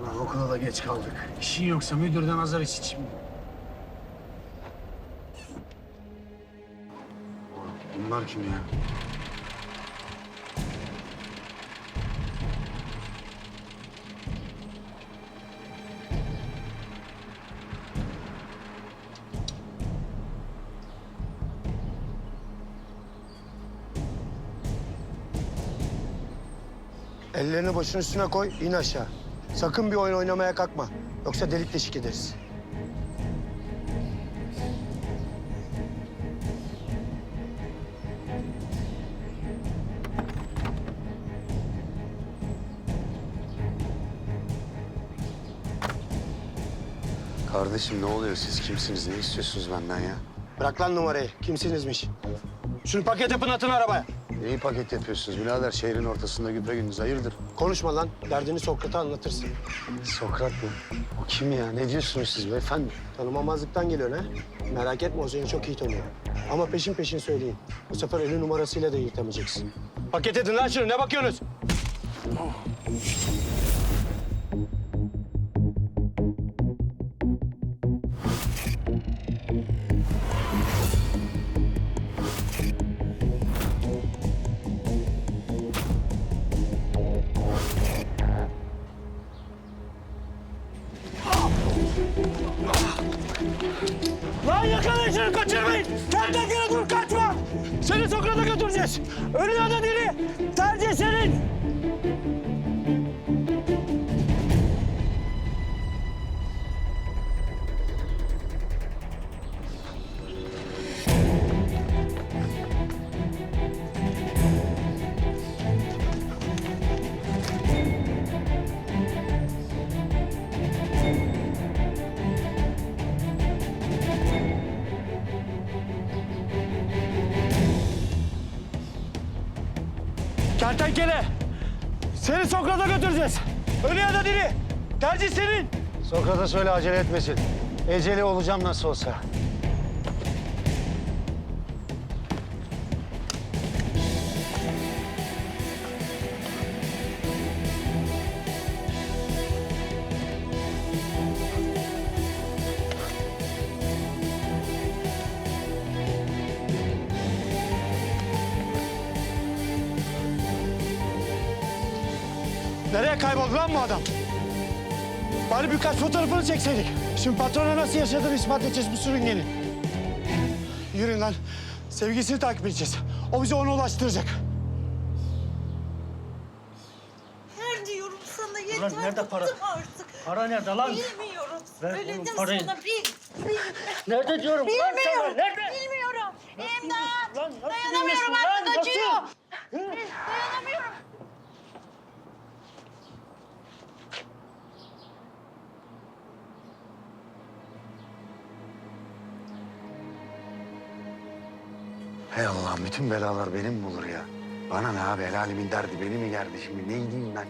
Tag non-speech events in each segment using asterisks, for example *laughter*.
Ulan okula da geç kaldık. İşin yoksa müdürden azar iç şimdi. Bunlar kim ya? Ellerini başının üstüne koy, in aşağı. Sakın bir oyun oynamaya kalkma. Yoksa delik deşik ederiz. Kardeşim ne oluyor? Siz kimsiniz? Ne istiyorsunuz benden ya? Bırak lan numarayı. Kimsinizmiş? Şunu paket yapın atın arabaya. Neyi paket yapıyorsunuz birader? Şehrin ortasında gündüz hayırdır? Konuşma lan. Derdini Sokrat'a anlatırsın. Sokrat mı? O kim ya? Ne diyorsunuz siz beyefendi? Tanımamazlıktan geliyor ha. Merak etme o seni çok iyi tanıyor. Ama peşin peşin söyleyin. Bu sefer eli numarasıyla da yırtamayacaksın. Paket edin lan şunu. Ne bakıyorsunuz? Lan Ölü ya da diri. Tercih senin. Kertenkele. Seni Sokrat'a götüreceğiz. Ölü ya da diri. Tercih senin. Sokrat'a söyle acele etmesin. Eceli olacağım nasıl olsa. Nereye kayboldu lan bu adam? Bari birkaç fotoğrafını çekseydik. Şimdi patrona nasıl yaşadığını ispat edeceğiz bu sürüngenin. Yürüyün lan. Sevgisini takip edeceğiz. O bizi ona ulaştıracak. Ver diyorum sana yeter. Ulan nerede para? bıktım Artık. Para nerede lan? Bilmiyorum. Ver Söyledim oğlum parayı. sana bil. bil. Nerede diyorum lan sana? Bilmiyorum. Nerede? Bilmiyorum. İmdat. Lan nasıl Dayanamıyorum bilmiyorsun artık acıyor. Dayanamıyorum. Hey Allah'ım bütün belalar benim mi olur ya? Bana ne abi? El alemin derdi beni mi gerdi şimdi? Ne diyeyim ben?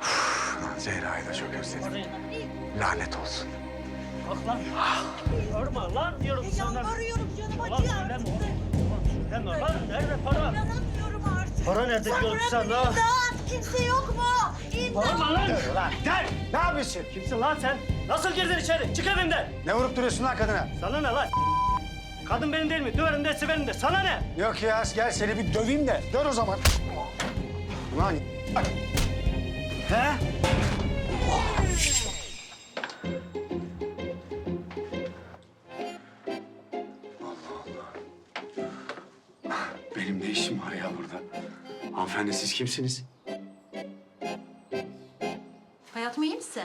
Üf, lan Zehra'yı da çok özledim. Lanet olsun. Bak lan. Yorma lan diyorum E, sana. Yalvarıyorum canım söyleme artık. söyleme lan. Nerede para? Dayanamıyorum artık. Para nerede Sen diyorum sana? beni, İmdat. Kimse yok mu? İmdat. Bağırma lan. Lan gel! Ne yapıyorsun? Kimsin lan sen? Nasıl girdin içeri? Çık evimden. Ne vurup duruyorsun lan kadına? Sana ne lan? Kadın benim değil mi? Döverim de severim de. Sana ne? Yok ya gel seni bir döveyim de. Dön o zaman. Ulan bak. He? Allah Allah. Benim ne işim var ya burada? Hanımefendi siz kimsiniz? Hayatım iyi misin?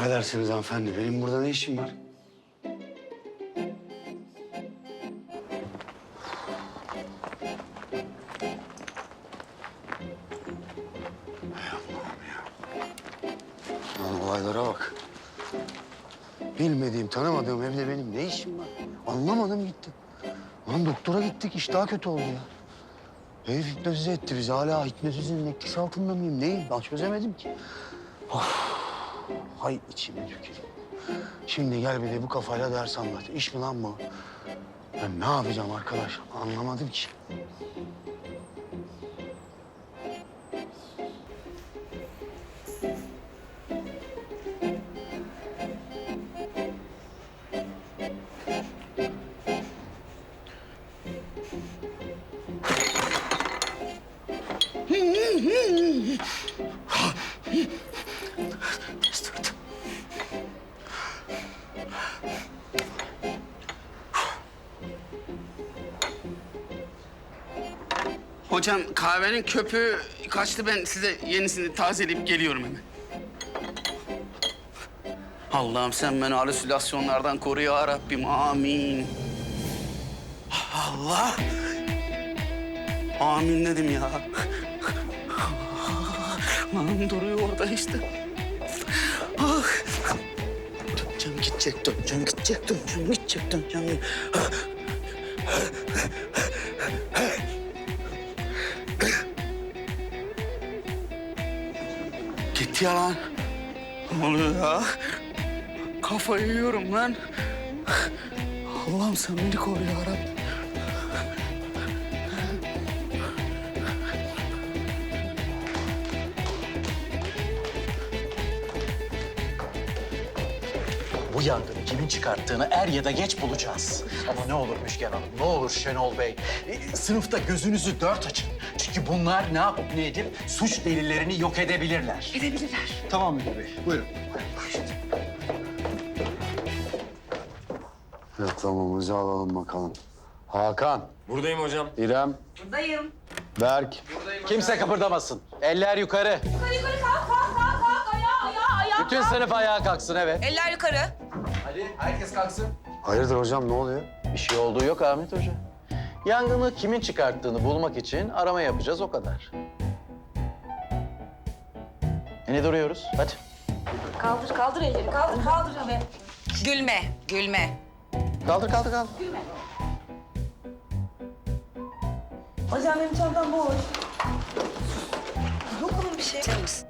Affedersiniz hanımefendi. Benim burada ne işim var? Lan olaylara bak. Bilmediğim, tanımadığım evde benim ne işim var? Anlamadım gitti. Lan doktora gittik, iş daha kötü oldu ya. Herif hipnotize etti bizi. Hala hipnotizmin etkisi altında mıyım? Neyim? Ben çözemedim ki. Hay içine tüküreyim. Şimdi gel bir de bu kafayla ders anlat. İş mi lan bu? Ben ne yapacağım arkadaş? Anlamadım ki. *laughs* Hocam kahvenin köpüğü kaçtı ben size yenisini tazeleyip geliyorum hemen. Allah'ım sen beni halüsinasyonlardan koru ya Rabbim. Amin. Allah. Amin dedim ya. Lan duruyor orada işte. Ah. Döneceğim gidecek, döneceğim gidecek, döneceğim gidecek, döneceğim. Gitti ya lan. Ne oluyor ya? Kafayı yiyorum lan. Allah'ım sen beni koru ya Rabbim. Bu yangını kimin çıkarttığını er ya da geç bulacağız. Ama ne olur Müjgan Hanım, ne olur Şenol Bey. e, Sınıfta gözünüzü dört açın. Çünkü bunlar ne yapıp ne edip suç delillerini yok edebilirler. Tamam müdür bey. Buyurun. Yatlamamızı alalım bakalım. Hakan, Buradayım hocam. İrem, Buradayım. Berk. Kimse kıpırdamasın. Eller yukarı. Yukarı yukarı kalk kalk kalk kalk ayağa ayağa ayağa. Bütün sınıf ayağa kalksın evet. Eller yukarı. Hadi herkes kalksın. Hayırdır hocam ne oluyor? Bir şey olduğu yok Ahmet Hoca. Yangını kimin çıkarttığını bulmak için arama yapacağız o kadar. E ne duruyoruz? Hadi. Kaldır kaldır elleri kaldır kaldır abi. Gülme, gülme. Kaldır kaldır kaldır. Hocam benim çantam boş. Yok onun bir şey. Sen misin?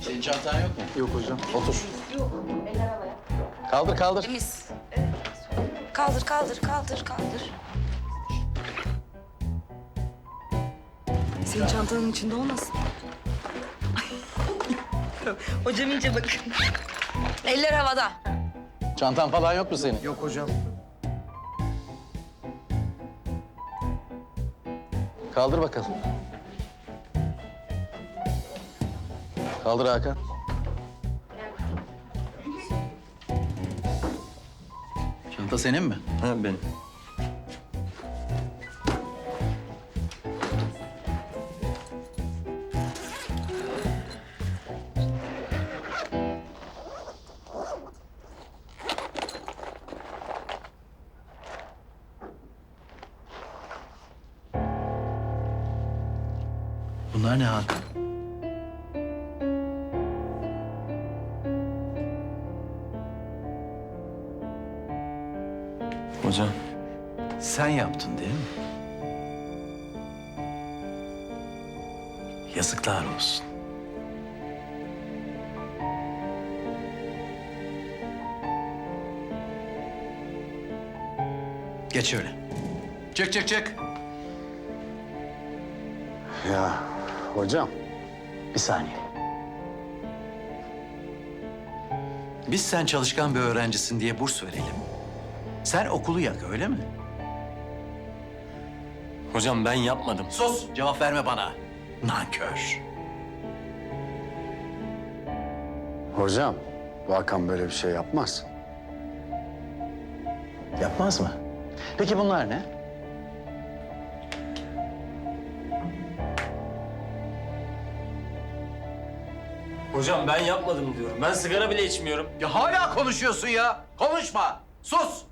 Senin çantan yok mu? Yok hocam. Otur. Kaldır kaldır. Temiz. Kaldır, kaldır, kaldır, kaldır. Senin çantanın içinde olmasın? Hocam iyice bakın. Eller havada. Çantan falan yok mu senin? Yok hocam. Kaldır bakalım. Kaldır Hakan. Çanta senin mi? Ha benim. Bunlar ne Hakan? Sen yaptın değil mi? Yazıklar olsun. Geç şöyle. Çık çık çık. Ya hocam. Bir saniye. Biz sen çalışkan bir öğrencisin diye burs verelim. Sen okulu yak öyle mi? Hocam ben yapmadım. Sus! Cevap verme bana. Nankör. Hocam, bu Hakan böyle bir şey yapmaz. Yapmaz mı? Peki bunlar ne? Hocam ben yapmadım diyorum. Ben sigara bile içmiyorum. Ya hala konuşuyorsun ya. Konuşma. Sus.